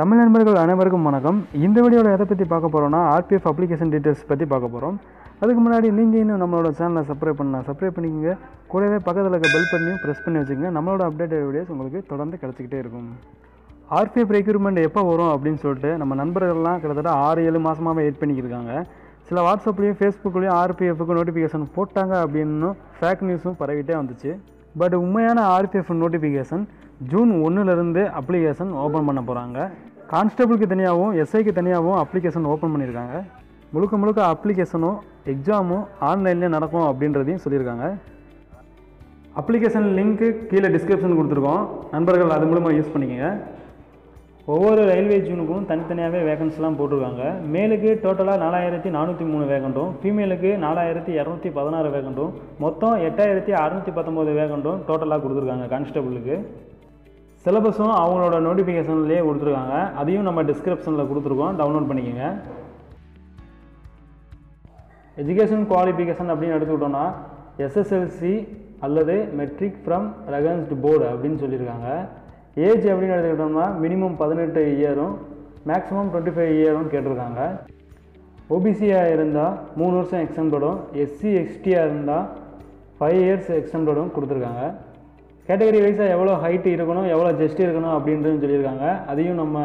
தமிழ் நண்பர்கள் அனைவருக்கும் வணக்கம். இந்த வீடியோவில் எதை பற்றி பார்க்க போகிறோம்னா ஆர்பிஎஃப் அப்ளிகேஷன் டீட்டெயில்ஸ் பற்றி பார்க்க போகிறோம் அதுக்கு முன்னாடி நீங்கள் இன்னும் நம்மளோட சேனலை சப்ஸ்கிரைப் பண்ணலாம் சப்ஸ்கிரைப் பண்ணிக்கோங்க. கூடவே பக்கத்தில் இருக்க பெல் பண்ணியும் ப்ரெஸ் பண்ணி வச்சுக்கோங்க. நம்மளோட அப்டேட் வீடியோஸ் உங்களுக்கு தொடர்ந்து கிடச்சிக்கிட்டே இருக்கும். ஆர்பிஎஃப் ரெக்யூர்மெண்ட் எப்போ வரும் அப்படின்னு சொல்லிட்டு நம்ம நண்பர்கள்லாம் கிட்டத்தட்ட ஆறு ஏழு மாதமாகவே வெயிட் பண்ணிக்கிருக்காங்க சில வாட்ஸ்அப்லேயும் ஃபேஸ்புக்லேயும் ஆர்பிஎஃப்க்கு நோட்டிஃபிகேஷன் போட்டாங்க அப்படின்னு ஃபேக் நியூஸும் பரவிட்டே வந்துச்சு. பட் உண்மையான ஆர்பிஎஃப் நோட்டிஃபிகேஷன் ஜூன் ஒன்றுலேருந்து அப்ளிகேஷன் ஓப்பன் பண்ண போகிறாங்க கான்ஸ்டபிளுக்கு தனியாகவும் எஸ்ஐக்கு தனியாகவும் அப்ளிகேஷன் ஓப்பன் பண்ணியிருக்காங்க. முழுக்க முழுக்க அப்ளிகேஷனும் எக்ஸாமும் ஆன்லைன்லேயே நடக்கும் அப்படின்றதையும் சொல்லியிருக்காங்க. அப்ளிகேஷன் லிங்க்கு கீழே டிஸ்கிரிப்ஷன் கொடுத்துருக்கோம். நண்பர்கள் அது மூலமாக யூஸ் பண்ணிக்கோங்க. ஒவ்வொரு ரயில்வே ஜூனுக்கும் தனித்தனியாகவே வேகன்ஸ்லாம் போட்டிருக்காங்க. மேலுக்கு டோட்டலாக நாலாயிரத்தி நானூற்றி மூணு வேகண்டும் ஃபீமேலுக்கு நாலாயிரத்தி இரநூத்தி பதினாறு வேகண்டும் மொத்தம் எட்டாயிரத்தி அறநூற்றி பத்தொம்போது வேகண்டும் டோட்டலாக கொடுத்துருக்காங்க கான்ஸ்டபிளுக்கு. சிலபஸும் அவங்களோட நோட்டிஃபிகேஷன்லேயே கொடுத்துருக்காங்க. அதையும் நம்ம டிஸ்கிரிப்ஷனில் கொடுத்துருக்கோம். டவுன்லோட் பண்ணிக்கோங்க. எஜுகேஷன் குவாலிஃபிகேஷன் அப்படின்னு எடுத்துக்கிட்டோம்னா எஸ்எஸ்எல்சி அல்லது மெட்ரிக் ஃப்ரம் ரெகன்ஸ்டு போர்டு அப்படின்னு சொல்லியிருக்காங்க. ஏஜ் அப்படின்னு எடுத்துக்கிட்டோம்னா மினிமம் பதினெட்டு இயரும் மேக்ஸிமம் டுவெண்ட்டி ஃபைவ் இயரும் கேட்டிருக்காங்க ஓபிசியாக இருந்தால் மூணு வருஷம் எக்ஸ்டெண்டடும் எஸ்சி எக்ஸ்டியாக இருந்தால் ஃபைவ் இயர்ஸ் எக்ஸ்டெண்டடும் கொடுத்துருக்காங்க. கேட்டகரி வைஸாக எவ்வளோ ஹைட்டு இருக்கணும் எவ்வளோ ஜெஸ்ட் இருக்கணும் அப்படின்றதும் சொல்லியிருக்காங்க. அதையும் நம்ம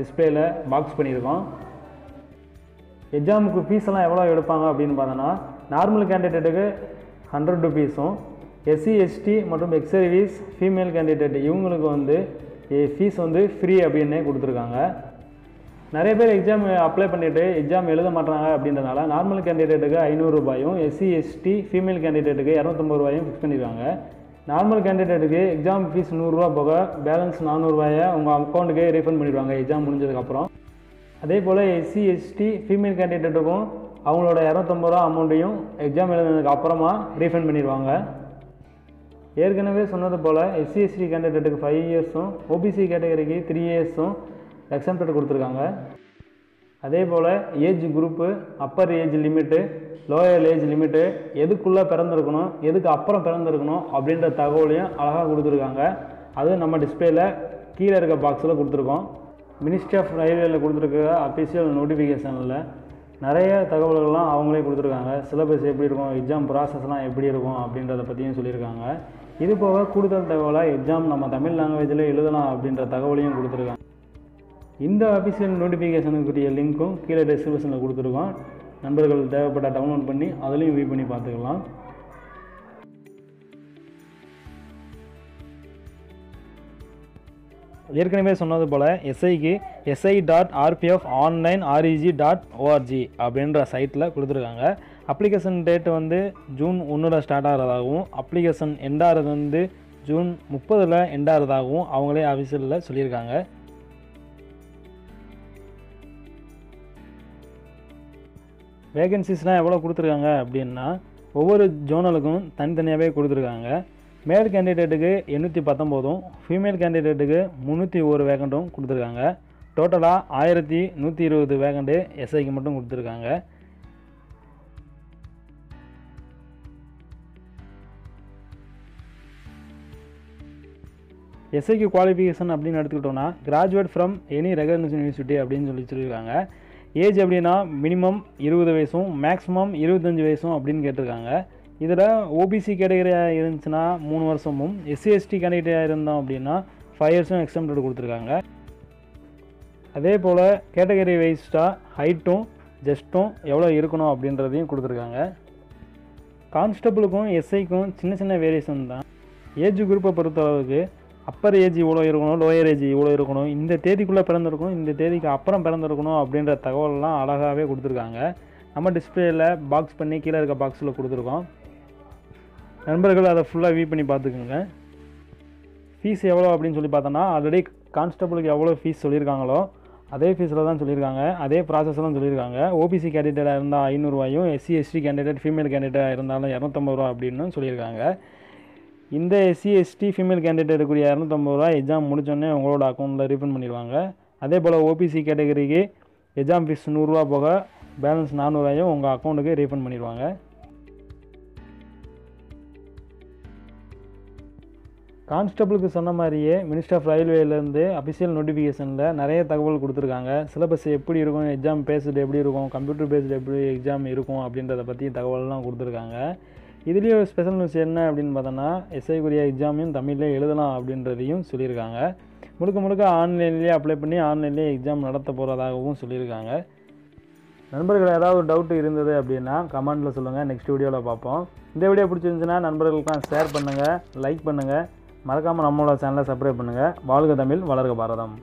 டிஸ்பிளேயில் பாக்ஸ் பண்ணியிருக்கோம். எக்ஸாமுக்கு ஃபீஸ் எல்லாம் எவ்வளோ எடுப்பாங்க அப்படின்னு பார்த்தோன்னா நார்மல் கேண்டிடேட்டுக்கு ஹண்ட்ரட் ருபீஸும் எஸ்சி எஸ்டி மற்றும் எக்ஸர்வீஸ் ஃபீமேல் கேண்டிடேட் இவங்களுக்கு வந்து ஃபீஸ் வந்து ஃப்ரீ அப்படின்னே கொடுத்துருக்காங்க. நிறைய பேர் எக்ஸாம் அப்ளை பண்ணிவிட்டு எக்ஸாம் எழுத மாட்டாங்க அப்படின்றனால நார்மல் கேண்டிடேட்டுக்கு ஐநூறுரூபாயும் எஸ்சி எஸ்டி ஃபீமேல் கேண்டிடேட்டுக்கு இரநூத்தம்பது ரூபாயும் ஃபிக்ஸ் பண்ணியிருக்காங்க நார்மல் கேண்டிடேட்டுக்கு எக்ஸாம் ஃபீஸ் நூறுரூவா போக பேலன்ஸ் நானூறுரூவாயை உங்கள் அக்கௌண்ட்டுக்கே ரீஃபண்ட் பண்ணிடுவாங்க எக்ஸாம் முடிஞ்சதுக்கப்புறம். அதே போல் எஸ்சி எஸ்டி ஃபீமேல் கேண்டிடேட்டுக்கும் அவங்களோட இரநூத்தம்பது ரூபா அமௌண்ட்டையும் எக்ஸாம் எழுதுனதுக்கு அப்புறமா ரீஃபண்ட் பண்ணிடுவாங்க. ஏற்கனவே சொன்னது போல் எஸ்சி எஸ்டி கேண்டிடேட்டுக்கு ஃபைவ் இயர்ஸும் ஓபிசி கேட்டகரிக்கு த்ரீ இயர்ஸும் எக்ஸாம்டட் கொடுத்துருக்காங்க. அதே போல் age group upper age limit lower age limit எதுக்குள்ளே பிறந்திருக்கணும் எதுக்கு அப்புறம் பிறந்திருக்கணும் அப்படின்ற தகவலையும் அழகாக கொடுத்துருக்காங்க. அது நம்ம டிஸ்பிளேயில் கீழே இருக்க பாக்ஸில் கொடுத்துருக்கோம். மினிஸ்ட்ரி ஆஃப் ரயில்வேல கொடுத்துருக்க அஃபிஷியல் நோட்டிஃபிகேஷனில் நிறைய தகவல்கள்லாம் அவங்களே கொடுத்துருக்காங்க. சிலபஸ் எப்படி இருக்கும் எக்ஸாம் ப்ராசஸ்லாம் எப்படி இருக்கும் அப்படின்றத பற்றியும் சொல்லியிருக்காங்க. இது போக கூடுதல் தகவலாக எக்ஸாம் நம்ம தமிழ் லாங்குவேஜில் எழுதலாம் அப்படின்ற தகவலையும் கொடுத்துருக்காங்க. இந்த அஃபிஷியல் நோட்டிஃபிகேஷனுக்குரிய லிங்க்கும் கீழே டிஸ்கிரிப்ஷனில் கொடுத்துருக்கோம். நண்பர்கள் தேவைப்பட்ட டவுன்லோட் பண்ணி அதுலேயும் வியூ பண்ணி பார்த்துக்கலாம். ஏற்கனவே சொன்னது போல் எஸ்ஐக்கு SI dot RPF online REG dot ORG அப்படின்ற சைட்டில் கொடுத்துருக்காங்க. அப்ளிகேஷன் டேட்டு வந்து ஜூன் ஒன்றில் ஸ்டார்ட் ஆகிறதாகவும் அப்ளிகேஷன் எண்டாகிறது வந்து ஜூன் முப்பதில் எண்டாகிறதாகவும் அவங்களே ஆஃபீஸில் சொல்லியிருக்காங்க. வேகன்சிஸ்லாம் எவ்வளோ கொடுத்துருக்காங்க அப்படின்னா ஒவ்வொரு ஜோனலுக்கும் தனித்தனியாகவே கொடுத்துருக்காங்க. மேல் கேண்டிடேட்டுக்கு எண்ணூற்றி பத்தொம்போதும் ஃபீமேல் கேண்டிடேட்டுக்கு முந்நூற்றி ஒரு வேகண்ட்டும் கொடுத்துருக்காங்க. டோட்டலாக ஆயிரத்தி நூற்றி இருபது வேகண்ட்டு எஸ்ஐக்கு மட்டும் கொடுத்துருக்காங்க. எஸ்ஐக்கு குவாலிஃபிகேஷன் அப்படின்னு எடுத்துக்கிட்டோம்னா graduate from any recognise university அப்படின்னு சொல்லி சொல்லியிருக்காங்க. ஏஜ் எப்படின்னா மினிமம் இருபது வயசும் மேக்ஸிமம் இருபத்தஞ்சி வயசும் அப்படின்னு கேட்டிருக்காங்க. இதில் ஓபிசி கேட்டகரியாக இருந்துச்சுன்னா மூணு வருஷமும் எஸ்சி எஸ்டி கேட்டகரியாக இருந்தோம் அப்படின்னா ஃபைவ் இயர்ஸும் எக்ஸாம்டட் கொடுத்துருக்காங்க. அதே போல் கேட்டகரி வைஸ்டாக ஹைட்டும் ஜஸ்ட்டும் எவ்வளோ இருக்கணும் அப்படின்றதையும் கொடுத்துருக்காங்க. கான்ஸ்டபுளுக்கும் எஸ்ஐக்கும் சின்ன சின்ன வேரியேஷன் தான். ஏஜ் குரூப்பை பொறுத்தளவுக்கு அப்பர் ஏஜ் இவ்வளோ இருக்கணும் லோயர் ஏஜ் இவ்வளோ இருக்கணும் இந்த தேதிக்குள்ளே பிறந்திருக்கணும் இந்த தேதிக்கு அப்புறம் பிறந்திருக்கணும் அப்படின்ற தகவல்லாம் அழகாகவே கொடுத்துருக்காங்க. நம்ம டிஸ்பிளேயில் பாக்ஸ் பண்ணி கீழே இருக்க பாக்ஸில் கொடுத்துருக்கோம். நண்பர்கள் அதை ஃபுல்லாக வியூ பண்ணி பார்த்துக்குங்க. ஃபீஸ் எவ்வளோ அப்படின்னு சொல்லி பார்த்தோன்னா ஆல்ரெடி கான்ஸ்டபுளுக்கு எவ்வளோ ஃபீஸ் சொல்லியிருக்காங்களோ அதே ஃபீஸில் தான் சொல்லியிருக்காங்க. அதே ப்ராசஸ் தான் சொல்லியிருக்காங்க. ஓபிசி கேண்டிடேட்டாக இருந்தால் ஐநூறுரூவாயும் எஸ்சி எஸ்டி கேண்டிடேட் ஃபீமேல் கேண்டிடேட்டாக இருந்தாலும் இரநூத்தம்பது ரூபா அப்படின்னு சொல்லியிருக்காங்க. இந்த எஸ்சி எஸ்டி ஃபீமேல் கேண்டிடேட்டுக்குரிய இரநூத்தம்பது ரூபா எக்ஸாம் முடித்தோடனே உங்களோட அக்கௌண்ட்டில் ரீஃபண்ட் பண்ணிடுவாங்க. அதே போல் ஓபிசி கேட்டகரிக்கு எக்ஸாம் ஃபீஸ் நூறுரூவா போக பேலன்ஸ் நானூறுவாயும் உங்கள் அக்கௌண்ட்டுக்கு ரீஃபண்ட் பண்ணிடுவாங்க. கான்ஸ்டபிளுக்கு சொன்ன மாதிரியே மினிஸ்டர் ஆஃப் ரயில்வேலேருந்து அஃபிஷியல் நோட்டிஃபிகேஷனில் நிறைய தகவல் கொடுத்துருக்காங்க. சிலபஸ் எப்படி இருக்கும் எக்ஸாம் பேஸ்டு எப்படி இருக்கும் கம்ப்யூட்டர் பேஸ்டு எப்படி எக்ஸாம் இருக்கும் அப்படின்றத பற்றி தகவல்லாம் கொடுத்துருக்காங்க. இதுலேயும் ஒரு ஸ்பெஷல் நியூஸ் என்ன அப்படின்னு பார்த்தோன்னா எஸ்ஐக்குரிய எக்ஸாமையும் தமிழ்லேயே எழுதலாம் அப்படின்றதையும் சொல்லியிருக்காங்க. முழுக்க முழுக்க ஆன்லைன்லேயே அப்ளை பண்ணி ஆன்லைன்லேயே எக்ஸாம் நடத்த போகிறதாகவும் சொல்லியிருக்காங்க. நண்பர்கள் ஏதாவது டவுட் இருந்தது அப்படின்னா கமெண்ட்டில் சொல்லுங்கள் நெக்ஸ்ட் வீடியோவில் பார்ப்போம். இந்த வீடியோ பிடிச்சிருந்துச்சுன்னா நண்பர்களுக்கெல்லாம் ஷேர் பண்ணுங்கள் லைக் பண்ணுங்கள் மறக்காமல் நம்மளோட சேனலை சப்ஸ்கிரைப் பண்ணுங்கள் வாழ்க தமிழ் வளர்க பாரதம்.